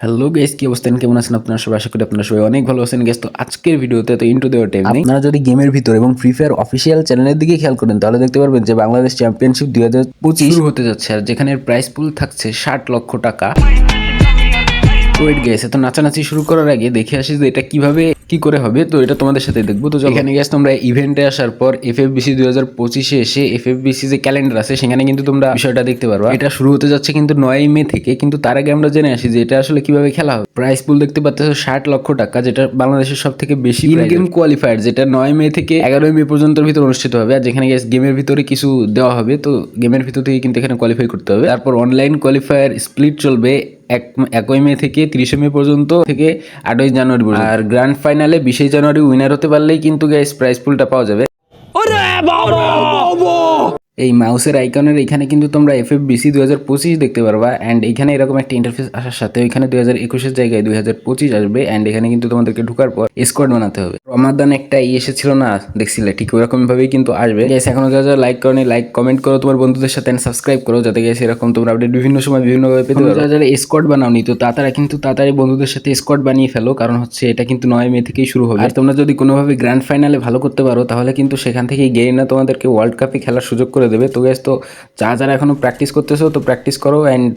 Hello guess কি অবস্থান কেমন আছেন আপনার সবাই? আশা করি আপনার সবাই অনেক ভালো আছেন গেস তো আজকের ভিডিওতে তো ইন্টু দেওয়ার টাইম নেই। আপনারা যদি গেমের ভিতর এবং ফ্রি ফায়ার অফিসিয়াল চ্যানেলের দিকে খেয়াল করেন তাহলে দেখতে পারবেন যে বাংলাদেশ চ্যাম্পিয়নশিপ দুই হাজার পঁচিশ শুরু হতে যাচ্ছে আর যেখানে প্রাইস পুল থাকছে ষাট লক্ষ টাকা। ওয়েট গেছে তো নাচানাচি শুরু করার আগে দেখে আসি যে এটা কীভাবে কি করে হবে? তো এটা তোমাদের সাথে দেখব। তো। এখানে গেছে তোমরা ইভেন্টে আসার পর এফ এফ বিসি দুই হাজার পঁচিশে এসে এফ এফ বিসি যে ক্যালেন্ডার আছে সেখানে কিন্তু তোমরা বিষয়টা দেখতে পারবা। এটা শুরু হতে যাচ্ছে কিন্তু নয় মে থেকে কিন্তু তার আগে আমরা জেনে আসি যে এটা আসলে কীভাবে খেলা হবে। প্রাইস পুল দেখতে পাচ্ছ ষাট লক্ষ টাকা যেটা বাংলাদেশের সব থেকে বেশি ইন গেম কোয়ালিফায়ার যেটা নয় মে থেকে এগারোই মে পর্যন্ত ভিতরে অনুষ্ঠিত হবে। আর যেখানে গেছে গেমের ভিতরে কিছু দেওয়া হবে তো গেমের ভিতর থেকে কিন্তু এখানে কোয়ালিফাই করতে হবে। তারপর অনলাইন কোয়ালিফায়ার স্প্লিট চলবে এক একই মে থেকে তিরিশে মে পর্যন্ত থেকে আটই জানুয়ারি পর্যন্ত। আর গ্র্যান্ড ফাইনালে বিশে জানুয়ারি উইনার হতে পারলেই কিন্তু গ্যাস প্রাইজ পুলটা পাওয়া যাবে। এই মাউসের আইকনের এখানে কিন্তু তোমরা এফ এফ বিসি দুই হাজার পঁচিশ দেখতে পারবা অ্যান্ড এখানে এরকম একটা ইন্টারফেস আসার সাথে ওইখানে দুই হাজার একুশের জায়গায় দুই হাজার পঁচিশ আসবে অ্যান্ড এখানে কিন্তু তোমাদেরকে ঢোকার পর স্কোয়াড বানাতে হবে। রমাদান একটা ই এসেছিল না দেখছিলে ঠিক ওরকম ভাবেই কিন্তু আসবে। গ্যাস এখনও যা যা লাইক করনি লাইক কমেন্ট করো তোমার বন্ধুদের সাথে সাবস্ক্রাইব করো যাতে গ্যাস এরকম তোমরা আপডেট বিভিন্ন সময় বিভিন্নভাবে পেতে পারো। যারা স্কোয়াড বানাওনি তো তারা কিন্তু তাড়াতাড়ি বন্ধুদের সাথে স্কোয়াড বানিয়ে ফেলো কারণ হচ্ছে এটা কিন্তু নয় মে থেকেই শুরু হবে। আর তোমরা যদি কোনোভাবে গ্র্যান্ড ফাইনালে ভালো করতে পারো তাহলে কিন্তু সেখান থেকে না তোমাদেরকে ওয়ার্ল্ড কাপে খেলার সুযোগ করে দেবে। তো গ্যাস তো যারা যারা এখনও প্র্যাকটিস করতেছো তো প্র্যাকটিস করো অ্যান্ড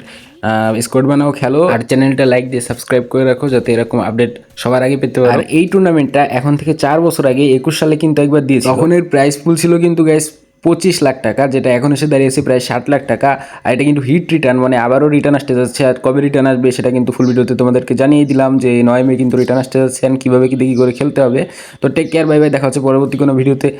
স্কোয়াড বানাও খেলো। আর চ্যানেলটা লাইক দিয়ে সাবস্ক্রাইব করে রাখো যাতে এরকম আপডেট সবার আগে পেতে পারো। আর এই টুর্নামেন্টটা এখন থেকে চার বছর আগে একুশ সালে কিন্তু একবার দিয়েছে তখন এর প্রাইস পুল ছিল কিন্তু গ্যাস পঁচিশ লাখ টাকা যেটা এখন এসে দাঁড়িয়েছে প্রায় ষাট লাখ টাকা। আর এটা কিন্তু হিট রিটার্ন মানে আবারও রিটার্ন আসতে যাচ্ছে। আর কবে রিটার্ন আসবে সেটা কিন্তু ফুল ভিডিওতে তোমাদেরকে জানিয়ে দিলাম যে নয় মে কিন্তু রিটার্ন আসতে যাচ্ছে কীভাবে কি দেখি করে খেলতে হবে। তো টেক কেয়ার বাই বাই দেখা হচ্ছে পরবর্তী কোনো ভিডিওতে